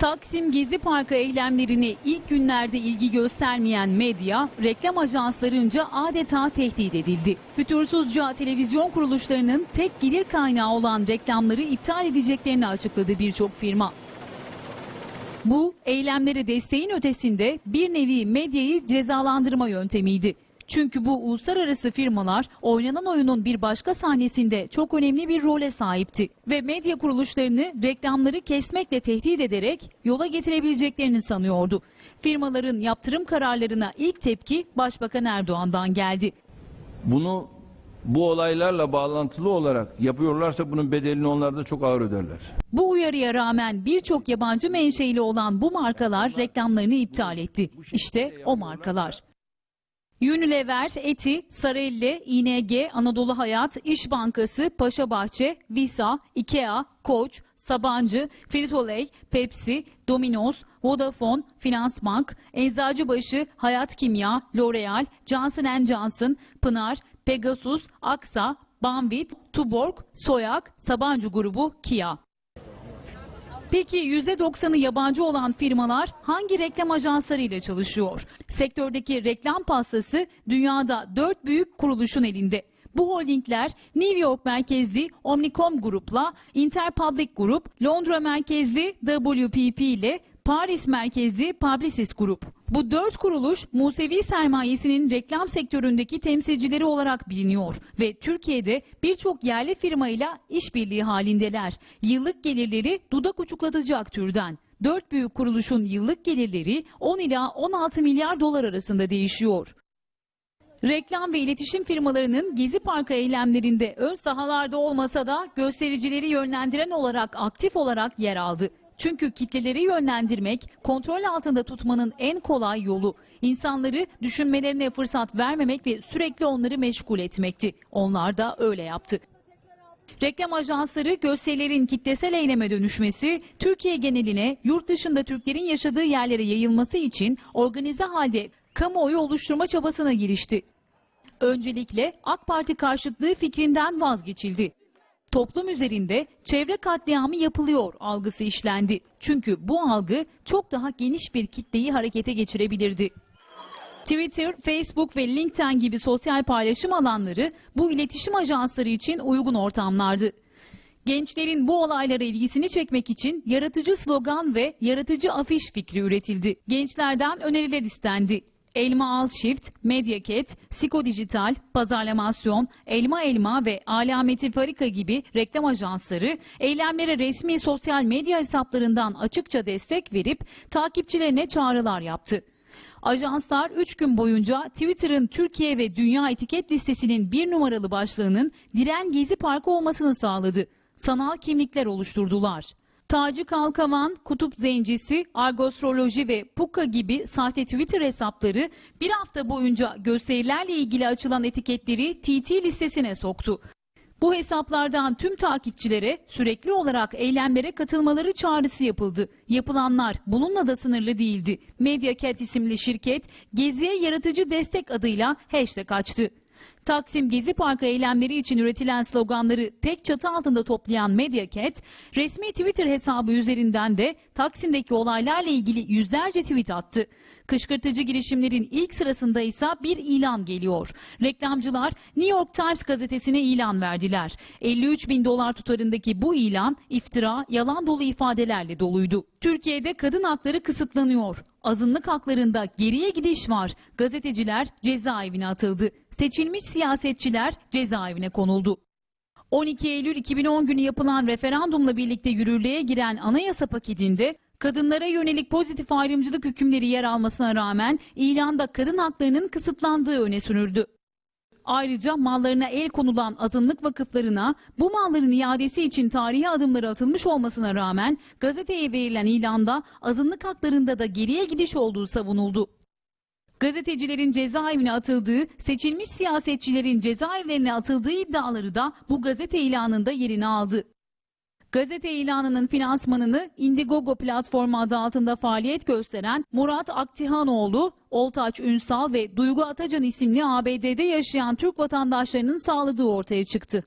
Taksim Gezi Parkı eylemlerine ilk günlerde ilgi göstermeyen medya, reklam ajanslarınca adeta tehdit edildi. Fütursuzca televizyon kuruluşlarının tek gelir kaynağı olan reklamları iptal edeceklerini açıkladı birçok firma. Bu eylemlere desteğin ötesinde bir nevi medyayı cezalandırma yöntemiydi. Çünkü bu uluslararası firmalar oynanan oyunun bir başka sahnesinde çok önemli bir role sahipti ve medya kuruluşlarını reklamları kesmekle tehdit ederek yola getirebileceklerini sanıyordu. Firmaların yaptırım kararlarına ilk tepki Başbakan Erdoğan'dan geldi. Bunu bu olaylarla bağlantılı olarak yapıyorlarsa bunun bedelini onlar da çok ağır öderler. Bu uyarıya rağmen birçok yabancı menşeili olan bu markalar reklamlarını iptal etti. İşte o markalar. Unilever, Eti, Sarelle, ING, Anadolu Hayat, İş Bankası, Paşabahçe, Visa, Ikea, Koç, Sabancı, Frito-Lay, Pepsi, Domino's, Vodafone, Finansbank, Eczacıbaşı, Hayat Kimya, L'Oreal, Johnson Johnson, Pınar, Pegasus, Aksa, Banvit, Tuborg, Soyak, Sabancı grubu, Kia. Peki %90'ı yabancı olan firmalar hangi reklam ajanslarıyla çalışıyor? Sektördeki reklam pastası dünyada dört büyük kuruluşun elinde. Bu holdingler New York merkezli Omnicom Grup'la Interpublic Group, Londra merkezli WPP ile Paris merkezli Publicis Group. Bu dört kuruluş Musevi sermayesinin reklam sektöründeki temsilcileri olarak biliniyor ve Türkiye'de birçok yerli firmayla işbirliği halindeler. Yıllık gelirleri dudak uçuklatacak türden. Dört büyük kuruluşun yıllık gelirleri 10 ila 16 milyar dolar arasında değişiyor. Reklam ve iletişim firmalarının Gezi Parkı eylemlerinde ön sahalarda olmasa da göstericileri yönlendiren olarak aktif olarak yer aldı. Çünkü kitleleri yönlendirmek, kontrol altında tutmanın en kolay yolu. İnsanları düşünmelerine fırsat vermemek ve sürekli onları meşgul etmekti. Onlar da öyle yaptı. Reklam ajansları gösterilerin kitlesel eyleme dönüşmesi, Türkiye geneline, yurt dışında Türklerin yaşadığı yerlere yayılması için organize halde kamuoyu oluşturma çabasına girişti. Öncelikle AK Parti karşıtlığı fikrinden vazgeçildi. Toplum üzerinde çevre katliamı yapılıyor algısı işlendi. Çünkü bu algı çok daha geniş bir kitleyi harekete geçirebilirdi. Twitter, Facebook ve LinkedIn gibi sosyal paylaşım alanları bu iletişim ajansları için uygun ortamlardı. Gençlerin bu olaylara ilgisini çekmek için yaratıcı slogan ve yaratıcı afiş fikri üretildi. Gençlerden öneriler istendi. Elma Al Shift, Mediaket, Siko Dijital, Pazarlamasyon, Elma Elma ve Alameti Farika gibi reklam ajansları eylemlere resmi sosyal medya hesaplarından açıkça destek verip takipçilerine çağrılar yaptı. Ajanslar 3 gün boyunca Twitter'ın Türkiye ve Dünya etiket listesinin bir numaralı başlığının Diren Gezi Parkı olmasını sağladı. Sanal kimlikler oluşturdular. Taci Kalkavan, Kutup Zencisi, Argostroloji ve Puka gibi sahte Twitter hesapları bir hafta boyunca gösterilerle ilgili açılan etiketleri TT listesine soktu. Bu hesaplardan tüm takipçilere sürekli olarak eylemlere katılmaları çağrısı yapıldı. Yapılanlar bununla da sınırlı değildi. Mediacat isimli şirket Gezi'ye yaratıcı destek adıyla hashtag açtı. Taksim Gezi Parkı eylemleri için üretilen sloganları tek çatı altında toplayan Mediacat, resmi Twitter hesabı üzerinden de Taksim'deki olaylarla ilgili yüzlerce tweet attı. Kışkırtıcı girişimlerin ilk sırasında ise bir ilan geliyor. Reklamcılar New York Times gazetesine ilan verdiler. 53 bin dolar tutarındaki bu ilan iftira, yalan dolu ifadelerle doluydu. Türkiye'de kadın hakları kısıtlanıyor. Azınlık haklarında geriye gidiş var. Gazeteciler cezaevine atıldı. Seçilmiş siyasetçiler cezaevine konuldu. 12 Eylül 2010 günü yapılan referandumla birlikte yürürlüğe giren anayasa paketinde kadınlara yönelik pozitif ayrımcılık hükümleri yer almasına rağmen ilanda kadın haklarının kısıtlandığı öne sürüldü. Ayrıca mallarına el konulan azınlık vakıflarına bu malların iadesi için tarihi adımları atılmış olmasına rağmen gazeteye verilen ilanda azınlık haklarında da geriye gidiş olduğu savunuldu. Gazetecilerin cezaevine atıldığı, seçilmiş siyasetçilerin cezaevlerine atıldığı iddiaları da bu gazete ilanında yerini aldı. Gazete ilanının finansmanını Indiegogo platformu adı altında faaliyet gösteren Murat Aktihanoğlu, Oltaç Ünsal ve Duygu Atacan isimli ABD'de yaşayan Türk vatandaşlarının sağladığı ortaya çıktı.